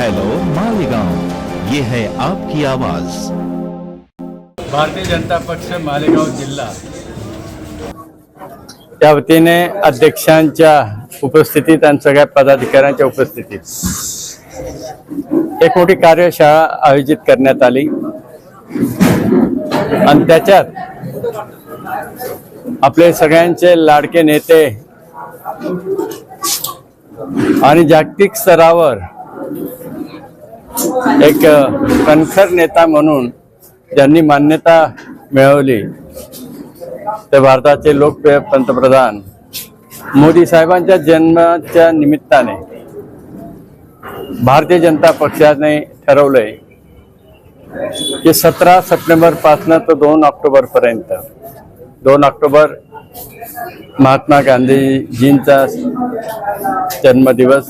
Hello Malegaon. ये है आपकी आवाज। भारतीय जनता पक्ष मालेगाव जिल्हा। त्या वतीने अध्यक्षांच्या उपस्थितीत आणि सगळ्या पदाधिकाऱ्यांच्या उपस्थितीत एक मोठी कार्यशाळा आयोजित करण्यात आली. आणि त्याच्यात आपले सगळ्यांचे लाडके नेते आणि जागतिक स्तरावर एक कणखर नेता म्हणून ज्यांनी मान्यता मिळवली ते भारताचे लोकप्रिय पंतप्रधान मोदी साहेबांच्या जन्माच्या निमित्ताने भारतीय जनता पक्षाने ठरवलंय की सतरा सप्टेंबरपासून तर दोन ऑक्टोबर पर्यंत दोन ऑक्टोबर महात्मा गांधीजींचा जन्मदिवस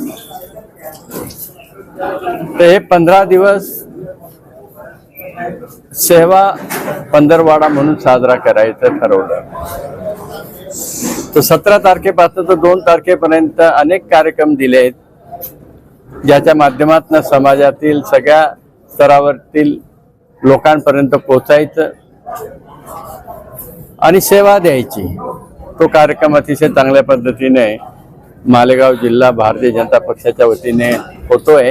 तर हे पंधरा दिवस सेवा पंधरवाडा म्हणून साजरा करायचं ठरवलं. तर सतरा तारखेपासून तर दोन तारखेपर्यंत अनेक कार्यक्रम दिले आहेत. ज्याच्या माध्यमातून समाजातील सगळ्या स्तरावरील लोकांपर्यंत पोचायचं आणि सेवा द्यायची. तो कार्यक्रम अतिशय चांगल्या पद्धतीने मालेगाव जिल्हा भारतीय जनता पक्षाच्या वतीने होतोय.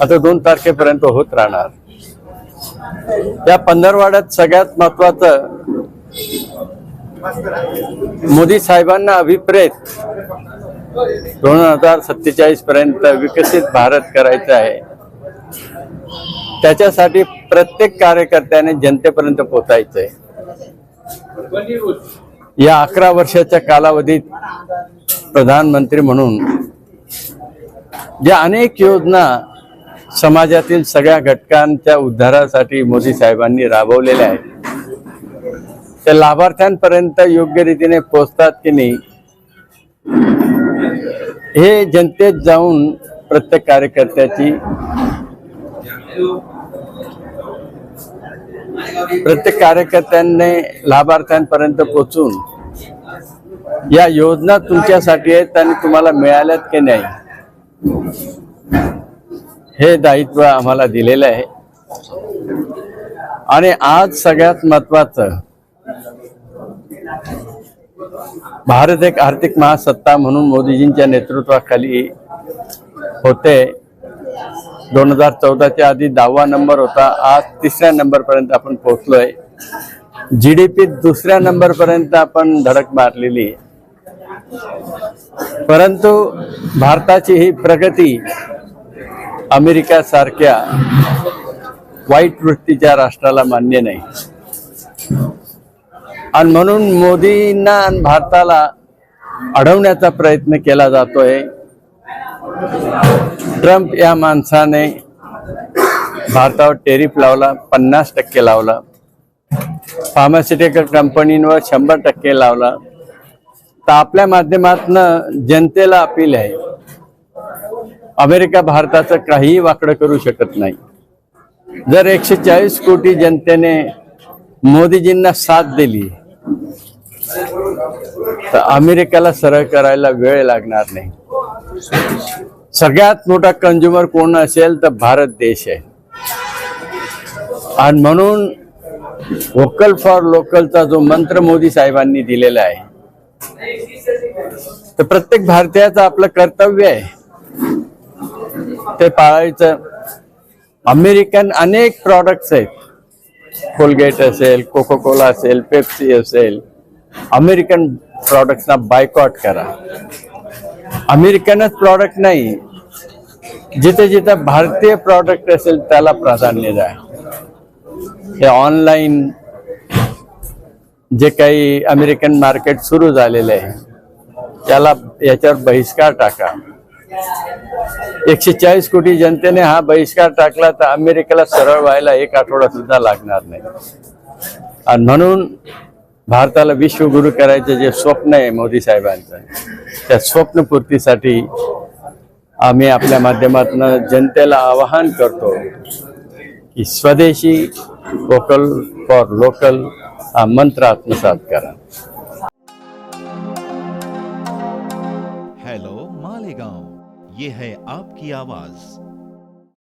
आता दोन तारखेपर्यंत होत राहणार. या पंधरवाड्यात सगळ्यात महत्वाचं मोदी साहेबांना अभिप्रेत दोन हजार सत्तेचाळीस पर्यंत विकसित भारत करायचा आहे. त्याच्यासाठी प्रत्येक कार्यकर्त्याने जनतेपर्यंत पोचायचंय या अकरा वर्षाच्या कालावधीत प्रधानमंत्री म्हणून ज्या अनेक योजना समाजातील सगळ्या घटकांच्या उद्धारासाठी मोदी साहेबांनी राबवलेल्या आहेत त्या लाभार्थ्यांपर्यंत योग्य रीतीने पोहोचतात की नाही हे जनतेत जाऊन प्रत्येक कार्यकर्त्याची प्रत्येक कार्यकर्त्यांनी लाभार्थ्यांपर्यंत पोचून या योजना तुमच्यासाठी आहेत आणि तुम्हाला मिळाल्यात की नाही हे दायित्व आम्हाला दिलेलं आहे. आणि आज सगळ्यात महत्वाचं भारत एक आर्थिक महासत्ता म्हणून मोदीजींच्या नेतृत्वाखाली होते. दोन हजार चौदाच्या आधी दहावा नंबर होता. आज तिसऱ्या नंबरपर्यंत आपण पोहोचलोय. जी डी पी दुसऱ्या नंबरपर्यंत आपण धडक मारलेली. आहे. परंतु भारताची ही प्रगती अमेरिका सारख्या वाईट वृत्तीच्या राष्ट्राला मान्य नाही. आणि म्हणून मोदींना आणि भारताला अडवण्याचा प्रयत्न केला जातोय. ट्रम्प या माणसाने भारतावर टेरिफ लावला पन्नास टक्के लावला. फार्मास्युटिकल कंपनींवर शंभर टक्के लावला. तर आपल्या माध्यमातनं जनतेला अपील आहे अमेरिका भारताचं काहीही वाकडं करू शकत नाही. जर एकशे चाळीस कोटी जनतेने मोदीजींना साथ दिली तर अमेरिकेला सरळ करायला वेळ लागणार नाही. सगळ्यात मोठा कंझ्युमर कोण असेल तर भारत देश आहे. आणि म्हणून व्होकल फॉर लोकलचा जो मंत्र मोदी साहेबांनी दिलेला आहे तर प्रत्येक भारतीयाचं आपलं कर्तव्य आहे. ते पाळायचं. अमेरिकन अनेक प्रॉडक्ट्स आहेत. कोलगेट असेल कोको कोला असेल पेप्सी असेल. अमेरिकन प्रॉडक्ट्सना बायकॉट करा. अमेरिकनच प्रॉडक्ट नाही. जिथे जिथे भारतीय प्रॉडक्ट असेल त्याला प्राधान्य द्या. हे ऑनलाईन जे काही अमेरिकन मार्केट सुरू झालेलं आहे त्याला याच्यावर बहिष्कार टाका. एकशे चाळीस कोटी जनतेने हा बहिष्कार टाकला तर अमेरिकेला सरळ व्हायला एक आठवडा सुद्धा लागणार नाही. आणि म्हणून भारताला विश्वगुरु करायचं जे स्वप्न आहे मोदी साहेबांचं त्या स्वप्नपूर्तीसाठी आम्ही आपल्या माध्यमातून जनतेला आवाहन करतो की स्वदेशी वोकल फॉर लोकल हा मंत्र आत्मसात करा. हेलो मालेगांव ये है आपकी आवाज.